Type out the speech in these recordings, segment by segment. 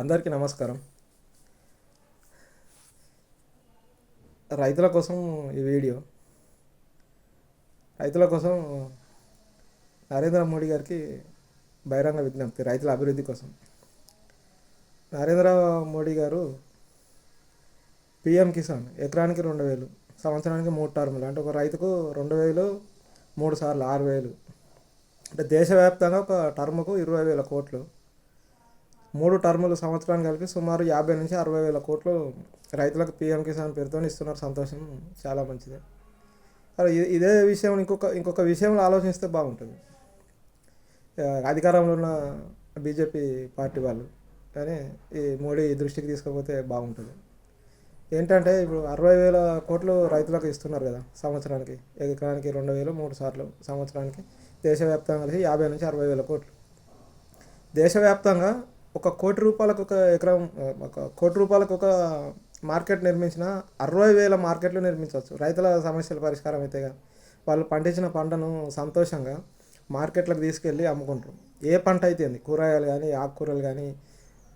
అందరికీ నమస్కారం. రైతుల కోసం ఈ వీడియో రైతుల కోసం నరేంద్ర మోడీ గారికి బహిరంగ విజ్ఞప్తి రైతుల అభివృద్ధి కోసం. నరేంద్ర మోడీ గారు పిఎం కిసాన్ ఎకరానికి రెండు వేలు సంవత్సరానికి మూడు టర్ములు అంటే ఒక రైతుకు రెండు వేలు మూడు సార్లు ఆరు వేలు. అంటే దేశవ్యాప్తంగా ఒక టర్ముకు ఇరవై వేల కోట్లు. మూడు టర్ములు సంవత్సరానికి కలిపి సుమారు యాభై నుంచి అరవై వేల కోట్లు రైతులకు పిఎం కిసాన్ పేరుతో ఇస్తున్నారు. సంతోషం చాలా మంచిది. ఇదే విషయం ఇంకొక ఇంకొక విషయంలో ఆలోచిస్తే బాగుంటుంది. అధికారంలో ఉన్న బీజేపీ పార్టీ వాళ్ళు కానీ ఈ మోడీ దృష్టికి తీసుకపోతే బాగుంటుంది. ఏంటంటే ఇప్పుడు అరవై వేల కోట్లు రైతులకు ఇస్తున్నారు కదా సంవత్సరానికి ఎకరానికి రెండు వేలు మూడు సార్లు సంవత్సరానికి దేశవ్యాప్తంగా కలిసి యాభై నుంచి అరవై వేల కోట్లు. దేశవ్యాప్తంగా ఒక కోటి రూపాయలకు ఒక ఎకరం ఒక కోటి రూపాయలకు ఒక మార్కెట్ నిర్మించిన అరవై వేల మార్కెట్లు నిర్మించవచ్చు. రైతుల సమస్యల పరిష్కారం అయితేగా వాళ్ళు పండించిన పంటను సంతోషంగా మార్కెట్లకు తీసుకెళ్ళి అమ్ముకుంటారు. ఏ పంట అయితే కూరగాయలు కానీ ఆకుకూరలు కానీ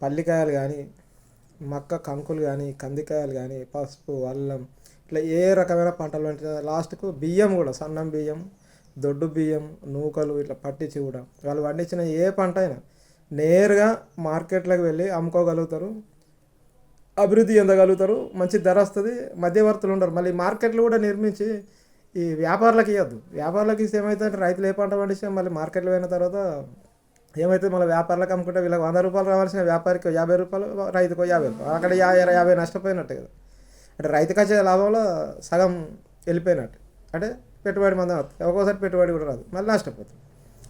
పల్లికాయలు కానీ మక్క కంకులు కానీ కందికాయలు కానీ పసుపు అల్లం ఇట్లా ఏ రకమైన పంటలు అంటే లాస్ట్కు బియ్యం కూడా సన్నం బియ్యం దొడ్డు బియ్యం నూకలు ఇట్లా పట్టించి కూడా వాళ్ళు పండించిన ఏ పంట అయినా నేరుగా మార్కెట్లకు వెళ్ళి అమ్ముకోగలుగుతారు. అభివృద్ధి చెందగలుగుతారు. మంచి ధర వస్తుంది. మధ్యవర్తులు ఉండరు. మళ్ళీ మార్కెట్లు కూడా నిర్మించి ఈ వ్యాపారులకు ఇవ్వద్దు వ్యాపారులకు ఇస్తే ఏమవుతుందంటే రైతులు ఏ పంట పండిస్తే మళ్ళీ మార్కెట్లో పోయిన తర్వాత ఏమైతే మళ్ళీ వ్యాపారులకు అమ్ముకుంటే వీళ్ళకి వంద రూపాయలు రావాల్సిన వ్యాపారికి యాభై రూపాయలు రైతుకు యాభై రూపాయలు. అక్కడ యాభై యాభై నష్టపోయినట్టు కదా. అంటే రైతుకు వచ్చే లాభంలో సగం వెళ్ళిపోయినట్టు. అంటే పెట్టుబడి మందం వస్తుంది ఒక్కోసారి పెట్టుబడి కూడా రాదు. మళ్ళీ నష్టపోతుంది.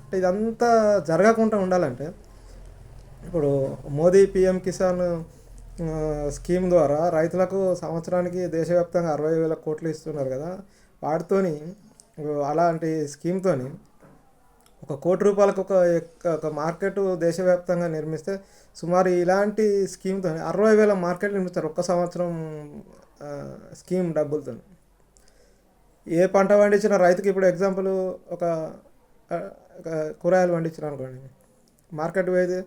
అంటే ఇదంతా జరగకుండా ఉండాలంటే ఇప్పుడు మోదీ పిఎం కిసాన్ స్కీమ్ ద్వారా రైతులకు సంవత్సరానికి దేశవ్యాప్తంగా అరవై వేల కోట్లు ఇస్తున్నారు కదా. వాటితోని అలాంటి స్కీమ్తోని ఒక కోటి రూపాయలకు ఒక ఎక్క- ఒక మార్కెట్ దేశవ్యాప్తంగా నిర్మిస్తే సుమారు ఇలాంటి స్కీమ్తో అరవై వేల మార్కెట్ నిర్మిస్తారు ఒక్క సంవత్సరం స్కీమ్ డబ్బులతో ఏ పంట పండించిన రైతుకి ఇప్పుడు ఎగ్జాంపుల్ ఒక ఒక కూరగాయలు పండించిన అనుకోండి మార్కెట్ వేది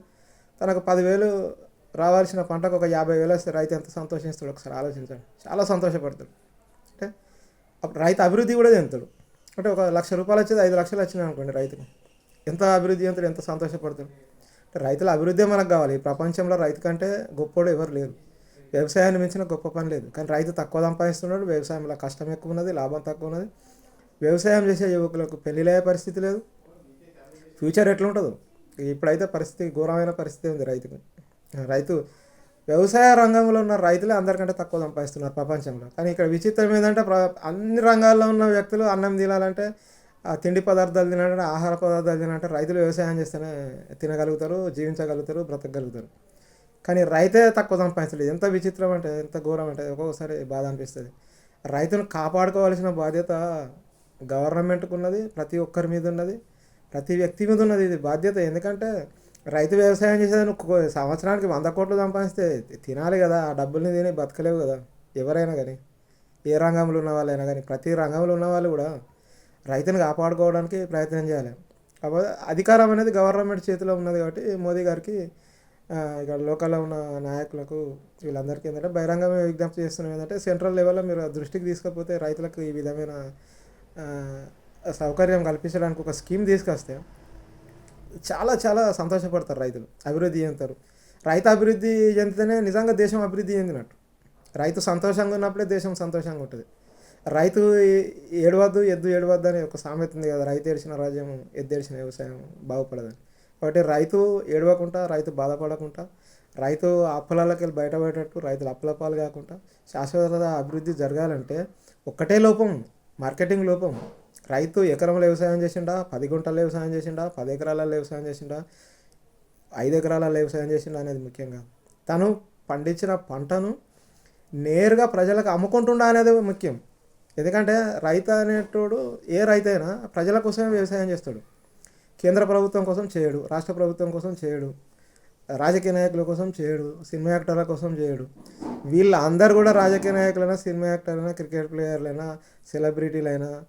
తనకు పదివేలు రావాల్సిన పంటకు ఒక యాభై వేలు వస్తే రైతు ఎంత సంతోషిస్తాడు? ఒకసారి ఆలోచించాడు. చాలా సంతోషపడతాడు. అంటే రైతు అభివృద్ధి కూడా చెందుతాడు. అంటే ఒక లక్ష రూపాయలు వచ్చేది ఐదు లక్షలు వచ్చినాయి అనుకోండి రైతుకు. ఎంత అభివృద్ధి చెందుతాడు ఎంత సంతోషపడతాడు? అంటే రైతుల అభివృద్ధి మనకు కావాలి. ఈ ప్రపంచంలో రైతు కంటే గొప్పోడు ఎవరు లేరు. వ్యవసాయాన్ని మించిన గొప్ప పని లేదు. కానీ రైతు తక్కువ సంపాదిస్తున్నాడు. వ్యవసాయంలో కష్టం ఎక్కువ ఉన్నది లాభం తక్కువ ఉన్నది. వ్యవసాయం చేసే యువకులకు పెళ్ళిళ్ళయ్యే పరిస్థితి లేదు. ఫ్యూచర్ ఎట్లుంటుందో? ఇప్పుడైతే పరిస్థితి ఘోరమైన పరిస్థితి ఉంది రైతుకు. రైతు వ్యవసాయ రంగంలో ఉన్న రైతులే అందరికంటే తక్కువ సంపాదిస్తున్నారు ప్రపంచంలో. కానీ ఇక్కడ విచిత్రం ఏంటంటే ప్ర అన్ని రంగాల్లో ఉన్న వ్యక్తులు అన్నం తినాలంటే ఆ తిండి పదార్థాలు తినాలంటే ఆహార పదార్థాలు తినాలంటే రైతులు వ్యవసాయం చేస్తేనే తినగలుగుతారు జీవించగలుగుతారు బ్రతకగలుగుతారు. కానీ రైతే తక్కువ సంపాదించలేదు ఎంత విచిత్రం అంటే ఎంత ఘోరం అంటే ఒక్కొక్కసారి బాధ అనిపిస్తుంది. రైతును కాపాడుకోవాల్సిన బాధ్యత గవర్నమెంట్కి ఉన్నది ప్రతి ఒక్కరి మీద ఉన్నది. ప్రతి వ్యక్తి మీద ఉన్నది ఇది బాధ్యత. ఎందుకంటే రైతు వ్యవసాయం చేసేది సంవత్సరానికి వంద కోట్లు సంపాదిస్తే తినాలి కదా ఆ డబ్బుల్ని తిని బతకలేవు కదా ఎవరైనా కానీ ఏ రంగంలో ఉన్న వాళ్ళైనా కానీ ప్రతి రంగంలో ఉన్న వాళ్ళు కూడా రైతుని కాపాడుకోవడానికి ప్రయత్నం చేయాలి. కాకపోతే అధికారం అనేది గవర్నమెంట్ చేతిలో ఉన్నది కాబట్టి మోదీ గారికి ఇక్కడ లోకల్లో ఉన్న నాయకులకు వీళ్ళందరికీ ఏంటంటే బహిరంగమే విజ్ఞప్తి చేస్తున్నాం ఏంటంటే సెంట్రల్ లెవెల్లో మీరు దృష్టికి తీసుకపోతే రైతులకు ఈ విధమైన సౌకర్యం కల్పించడానికి ఒక స్కీమ్ తీసుకొస్తే చాలా చాలా సంతోషపడతారు రైతులు అభివృద్ధి చెందుతారు. రైతు అభివృద్ధి చెందితేనే నిజంగా దేశం అభివృద్ధి చెందినట్టు. రైతు సంతోషంగా ఉన్నప్పుడే దేశం సంతోషంగా ఉంటుంది. రైతు ఏడవద్దు ఎద్దు ఏడవద్దు అని ఒక సామెత ఉంది కదా రైతు ఏడిచిన రాజ్యం ఎద్దు ఏడిచిన వ్యవసాయం బాగుపడదని. కాబట్టి రైతు ఏడవకుండా రైతు బాధపడకుండా రైతు అప్పులకి వెళ్ళి బయటపడేటట్టు రైతులు అప్పుల పాలు కాకుండా శాశ్వత అభివృద్ధి జరగాలంటే ఒక్కటే లోపం మార్కెటింగ్ లోపం రైతు ఎకరంలో వ్యవసాయం చేసిండా? పది గుంటల వ్యవసాయం చేసిండా? పది ఎకరాలలో వ్యవసాయం చేసిండా? ఐదు ఎకరాలలో వ్యవసాయం చేసిండా అనేది ముఖ్యంగా. తను పండించిన పంటను నేరుగా ప్రజలకు అమ్ముకుంటుండా అనేది ముఖ్యం. ఎందుకంటే రైతు అనేటోడు ఏ రైతు అయినా ప్రజల కోసమే వ్యవసాయం చేస్తాడు. కేంద్ర ప్రభుత్వం కోసం చేయడు రాష్ట్ర ప్రభుత్వం కోసం చేయడు రాజకీయ నాయకుల కోసం చేయడు సినిమా యాక్టర్ల కోసం చేయడు. వీళ్ళందరూ కూడా రాజకీయ నాయకులైనా సినిమా యాక్టర్లైనా క్రికెట్ ప్లేయర్లైనా సెలబ్రిటీలైనా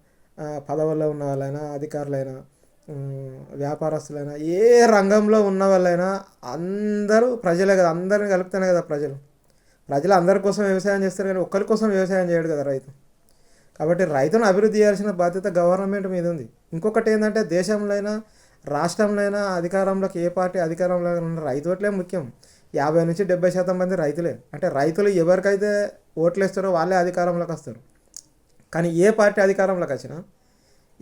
పదవుల్లో ఉన్న వాళ్ళైనా అధికారులైనా వ్యాపారస్తులైనా ఏ రంగంలో ఉన్న వాళ్ళైనా అందరూ ప్రజలే కదా అందరిని కలుపుతానే కదా ప్రజలు. ప్రజలు అందరి కోసం వ్యవసాయం చేస్తారు కానీ ఒక్కరి కోసం వ్యవసాయం చేయడు కదా రైతు. కాబట్టి రైతును అభివృద్ధి చేయాల్సిన బాధ్యత గవర్నమెంట్ మీద ఉంది. ఇంకొకటి ఏంటంటే దేశంలో అయినా రాష్ట్రంలో అయినా అధికారంలోకి ఏ పార్టీ అధికారంలో ఉన్న రైతు ఓట్లే ముఖ్యం. యాభై నుంచి డెబ్బై శాతం మంది రైతులే. అంటే రైతులు ఎవరికైతే ఓట్లు వేస్తారో వాళ్ళే అధికారంలోకి వస్తారు. కానీ ఏ పార్టీ అధికారంలోకి వచ్చినా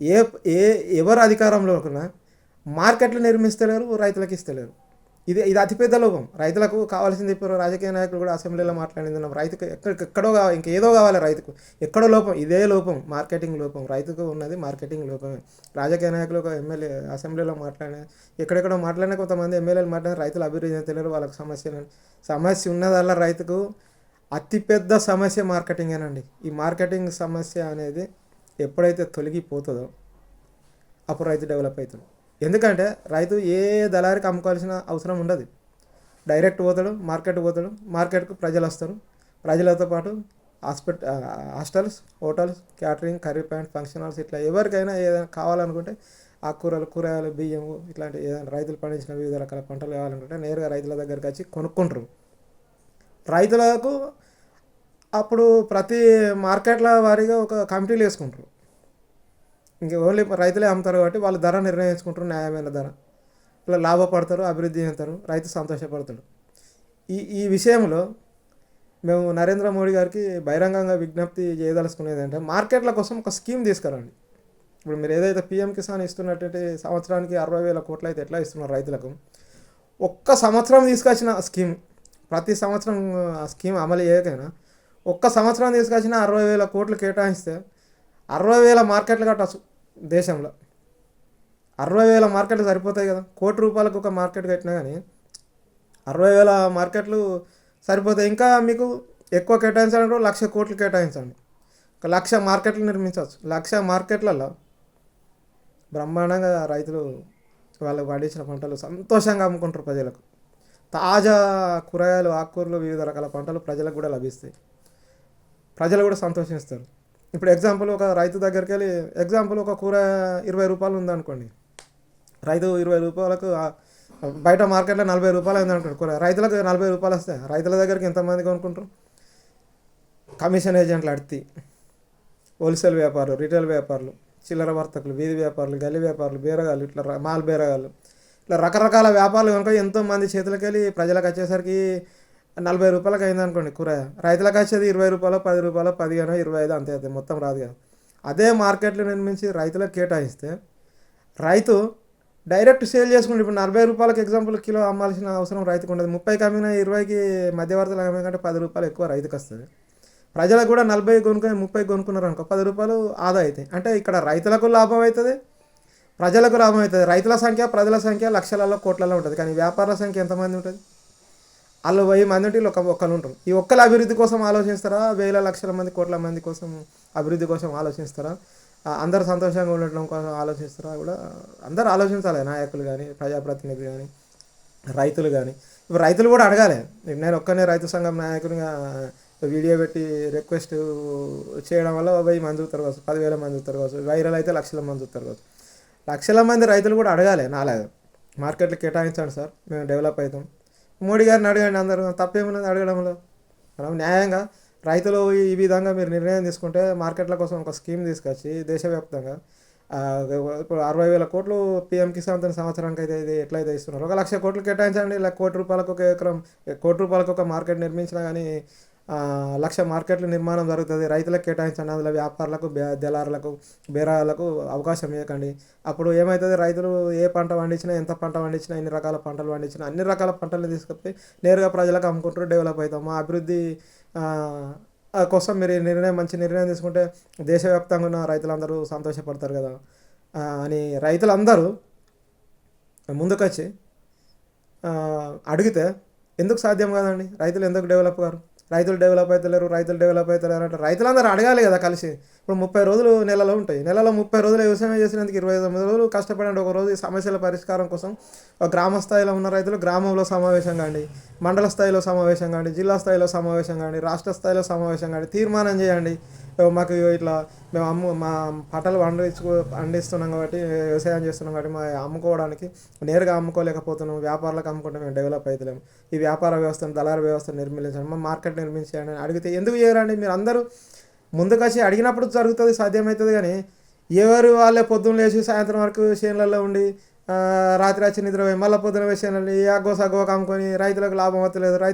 ఏ ఏ ఎవరు అధికారంలో ఉన్నా మార్కెట్లు నిర్మిస్తలేరు రైతులకు ఇస్తలేరు. ఇది ఇది అతిపెద్ద లోపం. రైతులకు కావాల్సింది ఇప్పుడు రాజకీయ నాయకులు కూడా అసెంబ్లీలో మాట్లాడింది రైతుకు ఎక్కడ ఎక్కడో కావాలి ఇంకేదో కావాలి రైతుకు. ఎక్కడో లోపం ఇదే లోపం మార్కెటింగ్ లోపం. రైతుకు ఉన్నది మార్కెటింగ్ లోపమే. రాజకీయ నాయకులు ఒక ఎమ్మెల్యే అసెంబ్లీలో మాట్లాడిన ఎక్కడెక్కడో మాట్లాడిన కొంతమంది ఎమ్మెల్యేలు మాట్లాడిన రైతులు అభివృద్ధి తెలియరు వాళ్ళకి సమస్యలు సమస్య ఉన్నదల్లా రైతుకు అతిపెద్ద సమస్య మార్కెటింగేనండి ఈ మార్కెటింగ్ సమస్య అనేది ఎప్పుడైతే తొలగిపోతుందో అప్పుడు రైతు డెవలప్ అవుతుంది ఎందుకంటే రైతు ఏ దళారికి అమ్ముకోవాల్సిన అవసరం ఉండదు. డైరెక్ట్ పోతాడు మార్కెట్ పోతాడు మార్కెట్కు ప్రజలు వస్తారు. ప్రజలతో పాటు hospital hostels hotels catering curry point function halls ఇట్లా ఎవరికైనా ఏదైనా కావాలనుకుంటే ఆకుకూరలు కూరగాయలు బియ్యం ఇట్లాంటి ఏదైనా రైతులు పండించిన వివిధ రకాల పంటలు కావాలనుకుంటే నేరుగా రైతుల దగ్గరికి వచ్చి కొనుక్కుంటారు. రైతులకు అప్పుడు ప్రతి మార్కెట్ల వారిగా ఒక కమిటీలు వేసుకుంటారు. ఇంక ఓన్లీ రైతులే అమ్ముతారు కాబట్టి వాళ్ళు ధర నిర్ణయించుకుంటారు న్యాయమైన ధర. ఇలా లాభపడతారు అభివృద్ధి చెందుతారు రైతు సంతోషపడతాడు. ఈ ఈ విషయంలో మేము నరేంద్ర మోడీ గారికి బహిరంగంగా విజ్ఞప్తి చేయదలుచుకునేది అంటే మార్కెట్ల కోసం ఒక స్కీమ్ తీసుకురండి. ఇప్పుడు మీరు ఏదైతే పిఎం కిసాన్ ఇస్తున్నట్టు సంవత్సరానికి అరవై వేల కోట్లు అయితే ఎట్లా ఇస్తున్నారు రైతులకు? ఒక్క సంవత్సరం తీసుకొచ్చిన స్కీమ్ ప్రతి సంవత్సరం ఆ స్కీమ్ అమలు చేయకైనా ఒక్క సంవత్సరం తీసుకొచ్చిన అరవై వేల కోట్లు కేటాయిస్తే అరవై వేల మార్కెట్లు కట్టచ్చు దేశంలో. అరవై వేల మార్కెట్లు సరిపోతాయి కదా. కోటి రూపాయలకు ఒక మార్కెట్ కట్టినా కానీ అరవై వేల మార్కెట్లు సరిపోతాయి. ఇంకా మీకు ఎక్కువ కేటాయించాలంటే లక్ష కోట్లు కేటాయించండి. ఒక లక్ష మార్కెట్లు నిర్మించవచ్చు. లక్ష మార్కెట్లలో బ్రహ్మాండంగా రైతులు వాళ్ళు పండించిన పంటలు సంతోషంగా అమ్ముకుంటారు ప్రజలకు. తాజా కూరగాయలు ఆకుకూరలు వివిధ రకాల పంటలు ప్రజలకు కూడా లభిస్తాయి. ప్రజలు కూడా సంతోషిస్తారు. ఇప్పుడు ఎగ్జాంపుల్ ఒక రైతు దగ్గరికి వెళ్ళి ఎగ్జాంపుల్ ఒక కూర ఇరవై రూపాయలు ఉందనుకోండి. రైతు ఇరవై రూపాయలకు బయట మార్కెట్లో నలభై రూపాయలు అయింది కూర. రైతులకు నలభై రూపాయలు వస్తాయి. రైతుల దగ్గరికి ఎంతమంది కొనుక్కుంటారు? కమిషన్ ఏజెంట్లు అడితే హోల్సేల్ వ్యాపారులు రిటైల్ వ్యాపారులు చిల్లర వర్తకులు వీధి వ్యాపారులు గల్లి వ్యాపారులు బేరగాళ్ళు ఇట్లా మాల్ బేరగాళ్ళు ఇట్లా రకరకాల వ్యాపారాలు కనుక ఎంతోమంది చేతులకి వెళ్ళి ప్రజలకు వచ్చేసరికి నలభై రూపాయలకి అయింది అనుకోండి కూర. రైతులకు వచ్చేది ఇరవై రూపాయలు పది రూపాయలు పదిహేను ఇరవై ఐదు అంతే అవుతుంది మొత్తం రాదు కదా. అదే మార్కెట్లో నిర్మించి రైతులకు కేటాయిస్తే రైతు డైరెక్ట్ సేల్ చేసుకుంటే ఇప్పుడు నలభై రూపాయలకి ఎగ్జాంపుల్ కిలో అమ్మాల్సిన అవసరం రైతుకు ఉండదు. ముప్పైకి అమ్మిన ఇరవైకి మధ్యవర్తులు అమ్మిన కంటే పది రూపాయలు ఎక్కువ రైతుకు వస్తుంది. ప్రజలకు కూడా నలభై కొనుక్కొని ముప్పై కొనుక్కున్నారు అనుకో పది రూపాయలు ఆదా అవుతాయి అంటే ఇక్కడ రైతులకు లాభం అవుతుంది ప్రజలకు లాభం అవుతుంది రైతుల సంఖ్య ప్రజల సంఖ్య లక్షలలో కోట్లలో ఉంటుంది. కానీ వ్యాపారుల సంఖ్య ఎంతమంది ఉంటుంది? వాళ్ళు వెయ్యి మంది ఉంటే వీళ్ళు ఒక ఒక్కరు ఉంటారు. ఈ ఒక్కల అభివృద్ధి కోసం ఆలోచిస్తారా? వేల లక్షల మంది కోట్ల మంది కోసం అభివృద్ధి కోసం ఆలోచిస్తారా? అందరు సంతోషంగా ఉండటం కోసం ఆలోచిస్తారా? కూడా అందరూ ఆలోచించాలి. నాయకులు కానీ ప్రజాప్రతినిధులు కానీ రైతులు కానీ. ఇప్పుడు రైతులు కూడా అడగాలి. నేను ఒక్కనే రైతు సంఘం నాయకునిగా వీడియో పెట్టి రిక్వెస్ట్ చేయడం వల్ల వెయ్యి మంది చూస్తారు కావచ్చు పదివేల మంది చూస్తారు కావచ్చు వైరల్ అయితే లక్షల మంది చూస్తారు కావచ్చు. లక్షల మంది రైతులు కూడా అడగాలి నాలేదు మార్కెట్లు కేటాయించండి సార్ మేము డెవలప్ అవుతాం. మోడీ గారిని అడగండి అందరూ తప్పేమున్నది అడగడంలో? మనం న్యాయంగా రైతులు ఈ విధంగా మీరు నిర్ణయం తీసుకుంటే మార్కెట్ల కోసం ఒక స్కీమ్ తీసుకొచ్చి దేశవ్యాప్తంగా ఇప్పుడు అరవై వేల కోట్లు పిఎం కిసాన్ తన సంవత్సరానికి అయితే ఇది ఎట్లయితే ఇస్తున్నారు ఒక లక్ష కోట్లు కేటాయించండి ఇలా కోటి రూపాయలకు ఒక ఎకరం కోటి రూపాయలకు ఒక మార్కెట్ నిర్మించినా కానీ లక్ష మార్కెట్ల నిర్మాణం జరుగుతుంది. రైతులకు కేటాయించండి అందులో వ్యాపారులకు దళారులకు బేరాలకు అవకాశం ఇవ్వకండి. అప్పుడు ఏమవుతుంది రైతులు ఏ పంట పండించినా ఎంత పంట పండించినా ఎన్ని రకాల పంటలు పండించినా అన్ని రకాల పంటలు తీసుకొచ్చి నేరుగా ప్రజలకు అమ్ముకుంటూ డెవలప్ అవుతాం. మా అభివృద్ధి కోసం మీరు నిర్ణయం మంచి నిర్ణయం తీసుకుంటే దేశవ్యాప్తంగా ఉన్న రైతులందరూ సంతోషపడతారు కదా. అని రైతులందరూ ముందుకొచ్చి అడిగితే ఎందుకు సాధ్యం కాదండి? రైతులు ఎందుకు డెవలప్ గారు రైతులు డెవలప్ అవుతలేరు రైతులు డెవలప్ అవుతలేరు అంటే రైతులందరూ అడగాలి కదా కలిసి. ఇప్పుడు ముప్పై రోజులు నెలలో ఉంటాయి. నెలలో ముప్పై రోజులు వ్యవసాయం చేసినందుకు ఇరవై తొమ్మిది రోజులు కష్టపడండి ఒక రోజు ఈ సమస్యల పరిష్కారం కోసం ఒక గ్రామ స్థాయిలో ఉన్న రైతులు గ్రామంలో సమావేశం కాండి మండల స్థాయిలో సమావేశం కాండి జిల్లా స్థాయిలో సమావేశం కాండి రాష్ట్ర స్థాయిలో సమావేశం కాండి తీర్మానం చేయండి. మాకు ఇట్లా మేము అమ్ము మా పంటలు పండించుకో పండిస్తున్నాం కాబట్టి వ్యవసాయం చేస్తున్నాం కాబట్టి మా అమ్ముకోవడానికి నేరుగా అమ్ముకోలేకపోతున్నాం. వ్యాపారాలకు అమ్ముకుంటే మేము డెవలప్ అవుతలేము ఈ వ్యాపార వ్యవస్థను దళార వ్యవస్థను నిర్మించండి మా మార్కెట్ నిర్మించండి అని అడిగితే ఎందుకు చేయరండి? మీరు అందరూ ముందుకొచ్చి అడిగినప్పుడు జరుగుతుంది సాధ్యమవుతుంది కానీ ఎవరు వాళ్ళే పొద్దున్న లేచి సాయంత్రం వరకు చేనులలో ఉండి రాత్రి వచ్చి నిద్ర మళ్ళీ పొద్దున వేసి అగ్గో సగ్గో కమ్ముకొని రైతులకు లాభం అవుతలేదు. రైతు